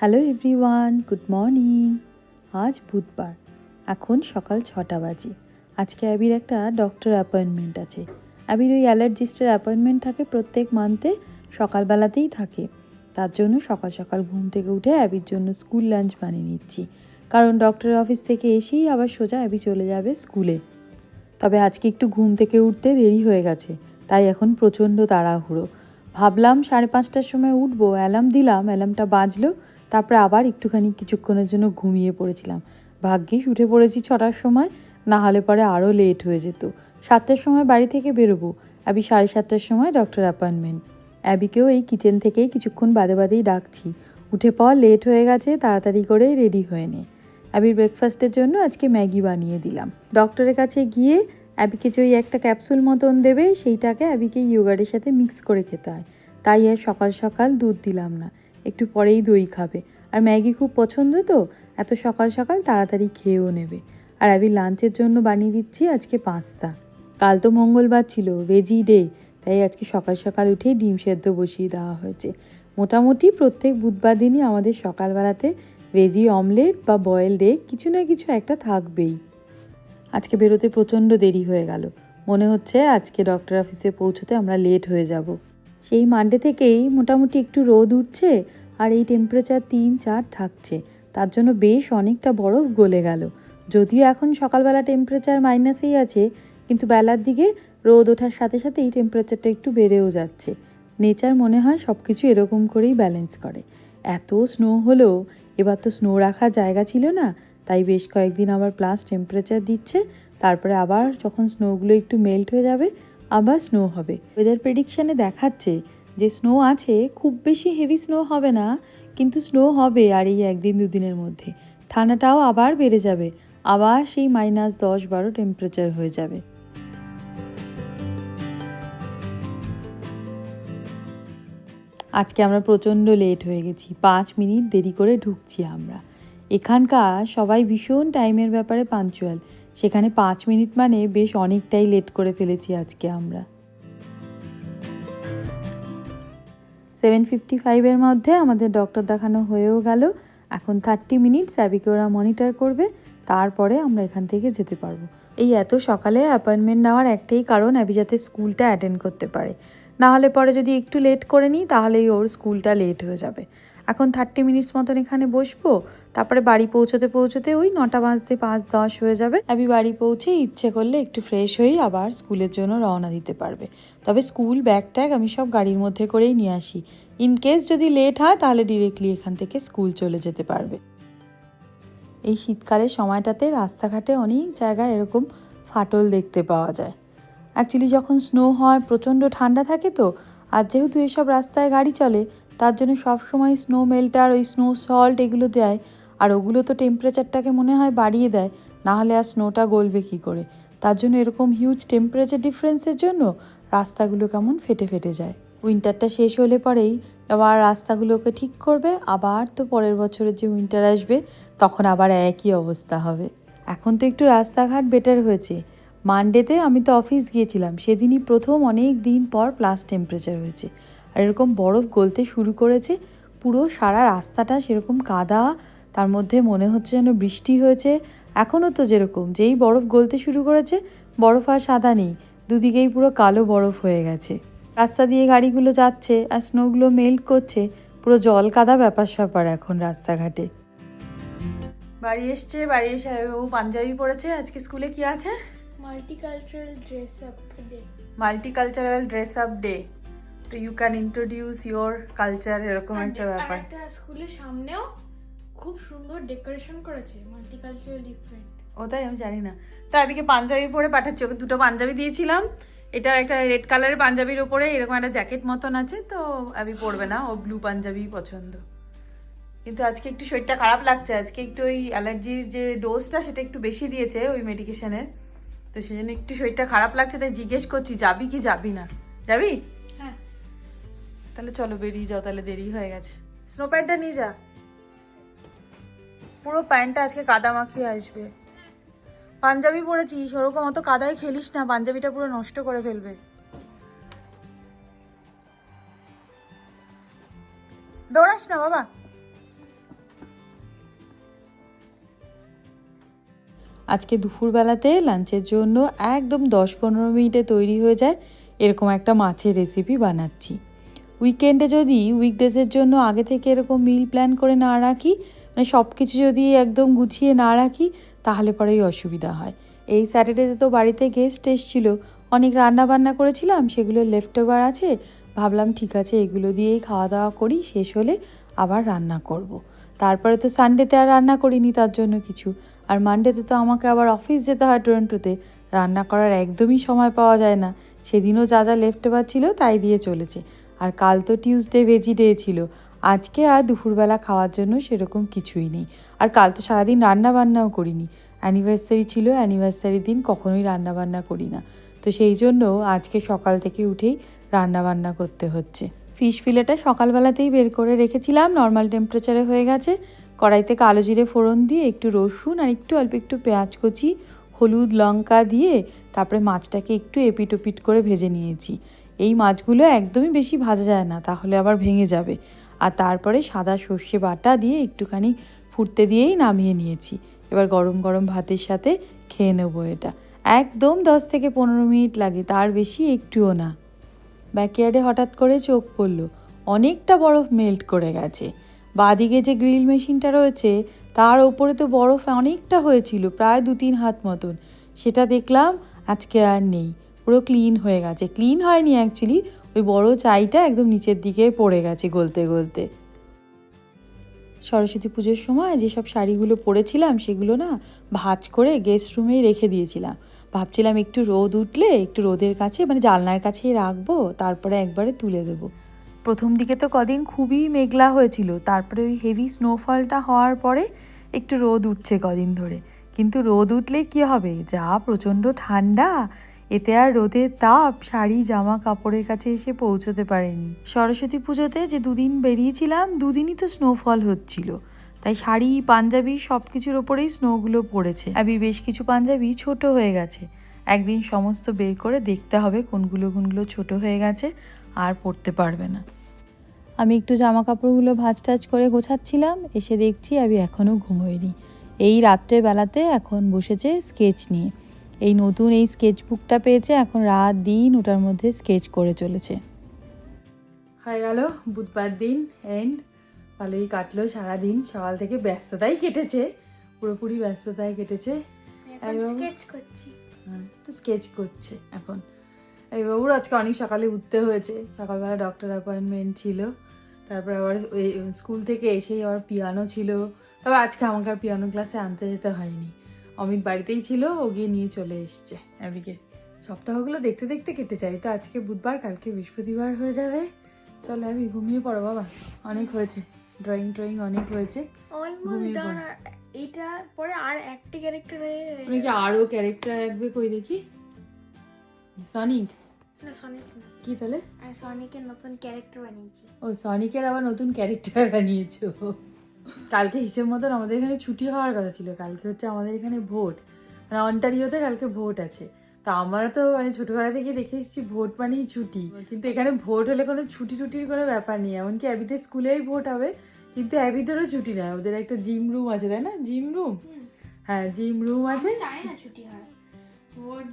Hello everyone, good morning. আজ বুধবার, এখন সকাল ছটা বাজে। আজকে অ্যাবির একটা ডক্টর অ্যাপয়েন্টমেন্ট আছে। অ্যাবির ওই অ্যালার্জিস্টের অ্যাপয়েন্টমেন্ট থাকে প্রত্যেক মান্থে, সকালবেলাতেই থাকে। তার জন্য সকাল সকাল ঘুম থেকে উঠে অ্যাবির জন্য স্কুল লাঞ্চ বানিয়ে নিচ্ছি। কারণ ডক্টরের অফিস থেকে এসেই আবার সোজা অ্যাবি চলে যাবে স্কুলে। তবে আজকে একটু ঘুম থেকে উঠতে দেরি হয়ে গেছে, তাই এখন প্রচণ্ড তাড়াহুড়ো। ভাবলাম সাড়ে পাঁচটার সময় উঠবো, অ্যালার্ম দিলাম, অ্যালার্মটা বাজলো। তারপরে আবার একটুখানি কিছুক্ষণের জন্য ঘুমিয়ে পড়েছিলাম। ভাগ্যিস উঠে পড়েছি ছটার সময়, না হলে পরে আরও লেট হয়ে যেত। সাতটার সময় বাড়ি থেকে বেরোবো অ্যাবি সাড়ে সাতটার সময় ডক্টর অ্যাপয়েন্টমেন্ট অ্যাবিকেও এই কিচেন থেকেই কিছুক্ষণ বাদে বাদেই ডাকছি। উঠে পাওয়া লেট হয়ে গেছে, তাড়াতাড়ি করে রেডি হয়ে নে। অ্যাবির ব্রেকফাস্টের জন্য আজকে ম্যাগি বানিয়ে দিলাম। ডক্টরের কাছে গিয়ে অ্যাবিকে যে একটা ক্যাপসুল মতন দেবে, সেইটাকে অ্যাবিকে ইয়োগার্টের সাথে মিক্স করে খেতে হয়। তাই আর সকাল সকাল দুধ দিলাম না। একটু পরেই দই খাবে। আর ম্যাগি খুব পছন্দ তো, এত সকাল সকাল তাড়াতাড়ি খেয়েও নেবে। আর আমি লাঞ্চের জন্য বানিয়ে দিচ্ছি আজকে পাস্তা। কাল তো মঙ্গলবার ছিল ভেজি ডে তাই আজকে সকাল সকাল উঠে ডিম সেদ্ধ বসিয়ে দেওয়া হয়েছে। মোটামুটি প্রত্যেক বুধবার দিনই আমাদের সকালবেলাতে ভেজি অমলেট বা বয়েলড এগ কিছু না কিছু একটা থাকবেই। আজকে বেরোতে প্রচণ্ড দেরি হয়ে গেল। মনে হচ্ছে আজকে ডক্টর অফিসে পৌঁছতে আমরা লেট হয়ে যাব। সেই মানডে থেকেই মোটামুটি একটু রোদ উঠছে আর এই টেম্পারেচার তিন, চার থাকছে। তার জন্য বেশ অনেকটা বরফ গলে গেল। যদিও এখন সকালবেলা টেম্পারেচার মাইনাসেই আছে, কিন্তু বেলার দিকে রোদ ওঠার সাথে সাথে এই টেম্পারেচারটা একটু বেড়েও যাচ্ছে। নেচার মনে হয় সব কিছু এরকম করেই ব্যালেন্স করে। এত স্নো হলো এবার তো স্নো রাখার জায়গা ছিল না, তাই বেশ কয়েকদিন আবার প্লাস টেম্পারেচার দিচ্ছে। তারপরে আবার যখন স্নোগুলো একটু মেল্ট হয়ে যাবে আবার স্নো হবে। ওয়েদার প্রেডিকশানে দেখাচ্ছে যে স্নো আছে, খুব বেশি হেভি স্নো হবে না, কিন্তু স্নো হবে আর এই একদিন দুদিনের মধ্যে। ঠান্ডাটাও আবার বেড়ে যাবে, আবার সেই মাইনাস দশ বারো টেম্পারেচার হয়ে যাবে। আজকে আমরা প্রচণ্ড লেট হয়ে গেছি, পাঁচ মিনিট দেরি করে ঢুকছি আমরা। এখানকার সবাই ভীষণ টাইমের ব্যাপারে পাঞ্চুয়াল সেখানে পাঁচ মিনিট মানে বেশ অনেকটাই লেট করে ফেলেছি আজকে আমরা। সেভেন ফিফটি ফাইভের মধ্যে আমাদের ডক্টর দেখানো হয়েও গেল। এখন থার্টি মিনিট স্যাবিকে ওরা মনিটর করবে, তারপরে আমরা এখান থেকে যেতে পারব। এই এত সকালে অ্যাপয়েন্টমেন্ট নেওয়ার একটাই কারণ অ্যাবি যাতে স্কুলটা অ্যাটেন্ড করতে পারে। না হলে পরে যদি একটু লেট করে নিই, তাহলেই ওর স্কুলটা লেট হয়ে যাবে। এখন থার্টি মিনিটস মতন এখানে বসবো, তারপরে বাড়ি পৌঁছতে পৌঁছতে ওই নটা বাজতে পাঁচ দশ হয়ে যাবে। আমি বাড়ি পৌঁছে ইচ্ছে করলে একটু ফ্রেশ হয়েই আবার স্কুলের জন্য রওনা দিতে পারবে। তবে স্কুল ব্যাগ ট্যাগ আমি সব গাড়ির মধ্যে করেই নিয়ে আসি। ইন কেস যদি লেট হয়, তাহলে ডিরেক্টলি এখান থেকে স্কুল চলে যেতে পারবে। এই শীতকালের সময়টাতে রাস্তাঘাটে অনেক জায়গায় এরকম ফাটল দেখতে পাওয়া যায়। অ্যাকচুয়ালি যখন স্নো হয়, প্রচণ্ড ঠান্ডা থাকে তো, আর যেহেতু এসব রাস্তায় গাড়ি চলে তার জন্য সব সময় স্নো মেল্টার ওই স্নো সল্ট এগুলো দেয়। আর ওগুলো তো টেম্পারেচারটাকে মনে হয় বাড়িয়ে দেয়, না হলে আর স্নোটা গলবে কী করে? তার জন্য এরকম হিউজ টেম্পারেচার ডিফারেন্সের জন্য রাস্তাগুলো কেমন ফেটে ফেটে যায়। উইন্টারটা শেষ হলে পরেই আবার রাস্তাগুলোকে ঠিক করবে, আবার তো পরের বছরের যে উইন্টার আসবে, তখন আবার একই অবস্থা হবে। এখন তো একটু রাস্তাঘাট বেটার হয়েছে। মানডেতে আমি তো অফিস গিয়েছিলাম, সেদিনই প্রথম অনেক দিন পর প্লাস টেম্পারেচার হয়েছে। আর এরকম বরফ গলতে শুরু করেছে পুরো সারা রাস্তাটা সেরকম কাদা তার মধ্যে মনে হচ্ছে যেন বৃষ্টি হয়েছে। এখনও তো যেরকম যেই বরফ গলতে শুরু করেছে বরফ আর সাদা নেই দুদিকেই পুরো কালো বরফ হয়ে গেছে। রাস্তা দিয়ে গাড়িগুলো যাচ্ছে আর স্নোগুলো মেল্ট করছে পুরো জল কাদা ব্যাপার স্যাপার এখন রাস্তাঘাটে। বাড়ি এসছে বাড়ি এসে ও পাঞ্জাবি পরেছে আজকে স্কুলে কি আছে? Multicultural dress up day. Multicultural dress up day তো you can introduce your culture এরকম একটা ব্যাপার। একটা স্কুলের সামনেও খুব সুন্দর ডেকোরেশন করেছে মাল্টিকালচারাল ডিফারেন্ট ও তাই আমি জানি না। তো আবিকে পাঞ্জাবি পরে পাঠাচ্ছি? ওকে দুটো পাঞ্জাবি দিয়েছিলাম। এটা একটা রেড কালারের পাঞ্জাবির ওপরে এরকম একটা জ্যাকেট মতন আছে তো আবি পরবে না। ও ব্লু পাঞ্জাবি পছন্দ। কিন্তু আজকে একটু শরীরটা খারাপ লাগছে। আজকে একটু ওই অ্যালার্জির যে ডোজটা সেটা একটু বেশি দিয়েছে ওই মেডিকেশনের তো সেই জন্য একটু শরীরটা খারাপ লাগছে তাই জিজ্ঞেস করছি যাবি কি যাবি না? যাবি? তাহলে চলো বেরিয়ে যাও, তাহলে দেরি হয়ে গেছে। স্নো প্যান্টটা নিয়ে যা। পুরো প্যান্টটা আজকে কাদা মাখিয়ে আসবে। পাঞ্জাবি পরেছিস, ওরকম অত কাদায় খেলিস না, পাঞ্জাবিটা পুরো নষ্ট করে ফেলবে। দৌড়াস না, বাবা। আজকে দুপুরবেলাতে লাঞ্চের জন্য একদম দশ পনেরো মিনিটে তৈরি হয়ে যায়, এরকম একটা মাছের রেসিপি বানাচ্ছি। উইকেন্ডে যদি উইকডেজের জন্য আগে থেকে এরকম মিল প্ল্যান করে না রাখি মানে সব কিছু যদি একদম গুছিয়ে না রাখি, তাহলে পরেই অসুবিধা হয়। এই স্যাটারডেতে তো বাড়িতে গেস্ট এসেছিল, অনেক রান্না বান্না করেছিলাম, সেগুলো লেফট ওভার আছে, ভাবলাম ঠিক আছে, এগুলো দিয়েই খাওয়া দাওয়া করি, শেষ হলে আবার রান্না করব। তারপরে তো সানডেতে আর রান্না করিনি তার জন্য কিছু। আর মানডেতে তো আমাকে আবার অফিস যেতে হয় টরন্টোতে রান্না করার একদমই সময় পাওয়া যায় না। সেদিনও যা যা লেফট ওভার ছিল তাই দিয়ে চলেছে। আর কাল তো টিউসডে ভেজি ডে ছিল। আজকে আর দুপুরবেলা খাওয়ার জন্য সেরকম কিছুই নেই। আর কাল তো সারাদিন রান্না বান্নাও করিনি। অ্যানিভার্সারি ছিল অ্যানিভার্সারির দিন কখনোই রান্না বান্না করি না। তো সেই জন্য আজকে সকাল থেকে উঠেই রান্না বান্না করতে হচ্ছে। ফিশ ফিলেটা সকালবেলাতেই বের করে রেখেছিলাম নর্মাল টেম্পারেচারে হয়ে গেছে। কড়াইতে কালো জিরে ফোড়ন দিয়ে একটু রসুন আর একটু অল্প একটু পেঁয়াজ কুচি, হলুদ লঙ্কা দিয়ে তারপরে মাছটাকে একটু এপিট ওপিট করে ভেজে নিয়েছি। এই মাছগুলো একদমই বেশি ভাজা যায় না, তাহলে আবার ভেঙে যাবে। আর তারপরে সাদা সর্ষে বাটা দিয়ে একটুখানি ফুটতে দিয়েই নামিয়ে নিয়েছি। এবার গরম গরম ভাতের সাথে খেয়ে নেব এটা। একদম দশ থেকে পনেরো মিনিট লাগে, তার বেশি একটুও না। ব্যাকয়ার্ডে হঠাৎ করে চোখ পড়ল, অনেকটা বরফ মেল্ট করে গেছে। বাদিকে যে গ্রিল মেশিনটা রয়েছে, তার ওপরে তো বরফ অনেকটা হয়েছিল, প্রায় দু তিন হাত মতন। সেটা দেখলাম আজকে আর নেই। পুরো ক্লিন হয়ে গেছে। ক্লিন হয়নি অ্যাকচুয়ালি ওই বড় চাইটা একদম নিচের দিকে পড়ে গেছে গলতে গলতে। সরস্বতী পুজোর সময় যেসব শাড়িগুলো পরেছিলাম, সেগুলো না ভাঁজ করে গেস্ট রুমেই রেখে দিয়েছিলাম। ভাবছিলাম একটু রোদ উঠলে একটু রোদের কাছে মানে জানলার কাছেই রাখব, তারপরে একবারে তুলে দেবো। প্রথম দিকে তো কদিন খুবই মেঘলা হয়েছিল, তারপরে ওই হেভি স্নোফলটা হওয়ার পরে একটু রোদ উঠছে কদিন ধরে। কিন্তু রোদ উঠলে কি হবে? যা প্রচণ্ড ঠান্ডা এতে আর রোদের তাপ, শাড়ি, জামা, কাপড়ের কাছে এসে পৌঁছতে পারেনি। সরস্বতী পুজোতে যে দুদিন বেরিয়েছিলাম, দুদিনই তো স্নোফল হচ্ছিল। তাই শাড়ি, পাঞ্জাবি সব কিছুর ওপরেই স্নোগুলো পড়েছে। আবি বেশ কিছু পাঞ্জাবি ছোট হয়ে গেছে। একদিন সমস্ত বের করে দেখতে হবে কোনগুলো কোনগুলো ছোট হয়ে গেছে আর পরতে পারবে না। আমি একটু জামা কাপড়গুলো ভাজ টাজ করে গোছাচ্ছিলাম, এসে দেখছি আমি এখনও ঘুমোইনি এই রাত্রে বেলাতে এখন বসেছে স্কেচ নিয়ে। এই নতুন এই স্কেচ বুকটা পেয়েছে এখন রাত দিন ওটার মধ্যে স্কেচ করে চলেছে। হয়ে গেল বুধবার দিন এন্ড ভালোই কাটলো সারাদিন সকাল থেকে ব্যস্ততাই কেটেছে পুরোপুরি ব্যস্ততায় কেটেছে। স্কেচ করছি। তো স্কেচ করছে এখন। এই বাবুর আজকে অনেক সকালে উঠতে হয়েছে সকালবেলা ডক্টর অ্যাপয়েন্টমেন্ট ছিল তারপর আবার ওই স্কুল থেকে এসেই আবার পিয়ানো ছিল তবে আজকে আমাকে আর পিয়ানো ক্লাসে আনতে যেতে হয়নি। অমিত বাড়িতেই ছিল ও গিয়ে নিয়ে চলে এসছে। অ্যাবিকে সপ্তাহগুলো দেখতে দেখতে কেটে যায় তো আজকে বুধবার কালকে বৃহস্পতিবার হয়ে যাবে। চলো আমি ঘুমিয়ে পড়ো বাবা। অনেক হয়েছে ড্রয়িং ট্রয়িং অনেক হয়েছে। এইটা পরে আর একটা ক্যারেক্টারে তুমি কি আরও ক্যারেক্টার রাখবে কই দেখি? সনিক না সনিক কি তাহলে? সনিকের নতুন ক্যারেক্টার বানিয়েছি। ও সনিকের আবার নতুন ক্যারেক্টার বানিয়েছো কালকে হিসেব মতন আমাদের এখানে ছুটি হওয়ার কথা ছিল। কালকে হচ্ছে আমাদের এখানে ভোট। মানে অন্টারিওতে কালকে ভোট আছে। তো আমরা তো মানে ছোটবেলা থেকে দেখে এসেছি ভোট মানেই ছুটি। কিন্তু এখানে ভোট হলে কোনো ছুটি টুটির কোনো ব্যাপার নেই। এমনকি অ্যাবিদের স্কুলেই ভোট হবে। কিন্তু অ্যাবিদেরও ছুটি নেই ওদের একটা জিম রুম আছে তাই না? Gym room? হ্যাঁ জিম রুম আছে। আমি চাই না ছুটি হয়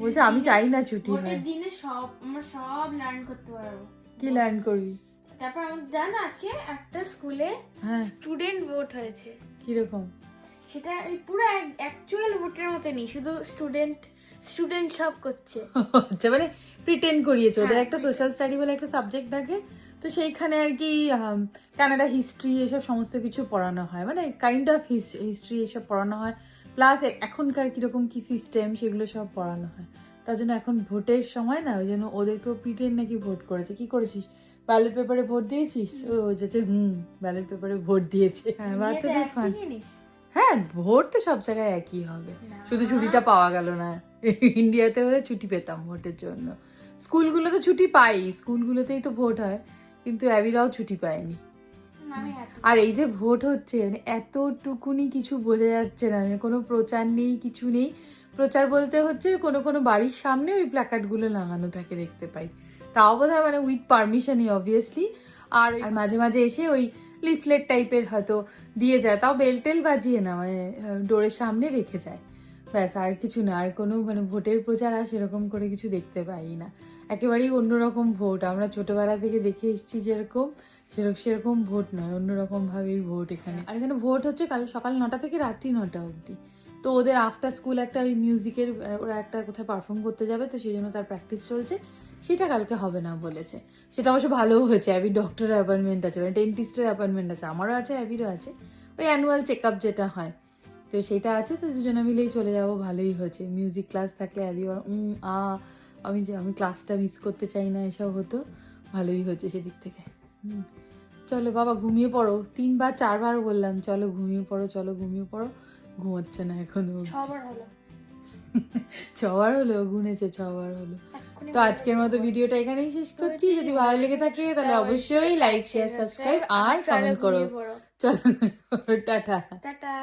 বলছে আমি চাই না ছুটি হয় দিনে সব আমরা সব লার্ন করতে পারব। কি লার্ন করবি? তারপর আমি জানো আজকে একটা স্কুলে স্টুডেন্ট ভোট হয়েছে। কীরকম? সেটা এই পুরো অ্যাকচুয়াল ভোটের মতনই শুধু স্টুডেন্ট স্টুডেন্ট সব করছে। আচ্ছা মানে প্রিটেন্ড করিয়েছে। ওদের হ্যাঁ, একটা সোশ্যাল স্টাডি বলে একটা সাবজেক্ট থাকে। তো সেইখানে আর কি কানাডা হিস্ট্রি এসব সমস্ত কিছু পড়ানো হয়। মানে কাইন্ড অফ হিস্ট্রি এসব পড়ানো হয়। প্লাস এখনকার কীরকম কি সিস্টেম সেগুলো সব পড়ানো হয়। তার জন্য এখন ভোটের সময় না ওই জন্য ওদেরকেও প্রিটেন্ড নাকি ভোট করেছে। কি করেছিস? ব্যালট পেপারে ভোট দিয়েছিস? ও যেছে হুম ব্যালট পেপারে ভোট দিয়েছে। হ্যাঁ ফান হ্যাঁ ভোট তো সব জায়গায় একই হবে। শুধু ছুটিটা পাওয়া গেল না। ইন্ডিয়াতে হলে ছুটি পেতাম ভোটের জন্য। স্কুলগুলো তো ছুটি পাই স্কুলগুলোতেই তো ভোট হয় কিন্তু অ্যাবিরাও ছুটি পায়নি। আর এই যে ভোট হচ্ছে মানে এতটুকুনি কিছু বোঝা যাচ্ছে না মানে কোনো প্রচার নেই কিছু নেই। প্রচার বলতে হচ্ছে কোনো কোনো বাড়ির সামনে ওই প্ল্যাকার্ডগুলো লাগানো থাকে দেখতে পাই। তাও বোধ হয় মানে উইথ পারমিশনই অবভিয়াসলি আর আর মাঝে মাঝে এসে ওই লিফলেট টাইপের হয়তো দিয়ে যায়। তাও বেল টেল বাজিয়ে না মানে ডোরের সামনে রেখে যায়। ব্যাস আর কিছু না আর কোনো মানে ভোটের প্রচার আর সেরকম করে কিছু দেখতে পাই না। একেবারেই অন্যরকম ভোট। আমরা ছোটবেলা থেকে দেখে এসেছি যেরকম সেরকম সেরকম ভোট নয় অন্যরকম ভাবেই ভোট এখানে। আর এখানে ভোট হচ্ছে কাল সকাল নটা থেকে রাত্রি নটা অবধি। তো ওদের আফটার স্কুল একটা ওই মিউজিকের ওরা একটা কোথায় পারফর্ম করতে যাবে, তো সেই জন্য তার প্র্যাকটিস চলছে। সেটা কালকে হবে না বলেছে। সেটা অবশ্য ভালোও হয়েছে। অ্যাবি ডক্টরের অ্যাপয়েন্টমেন্ট আছে মানে ডেন্টিস্টের অ্যাপয়েন্টমেন্ট আছে। আমারও আছে অ্যাবিরও আছে। ওই অ্যানুয়াল চেক আপ যেটা হয়। তো সেটা আছে, তো দুজনে মিলেই চলে যাব, ভালোই হয়েছে। মিউজিক ক্লাস থাকলে অ্যাবি উম, আ, আমি যে, আমি ক্লাসটা মিস করতে চাই না, এসব হতো। ভালোই হয়েছে সেদিক থেকে। চলো বাবা, ঘুমিয়ে পড়ো। তিনবার, চারবার বললাম, চলো ঘুমিয়ে পড়ো, চলো ঘুমিয়ে পড়ো। ঘুমোচ্ছে না এখনও ছবার হলো। ছবার হলো গুনেছে ছবার হলো। তো আজকের মতো ভিডিওটা এখানেই শেষ করছি। যদি ভালো লেগে থাকে তাহলে অবশ্যই লাইক শেয়ার সাবস্ক্রাইব আর কমেন্ট করো। চলো টাটা। টাটা।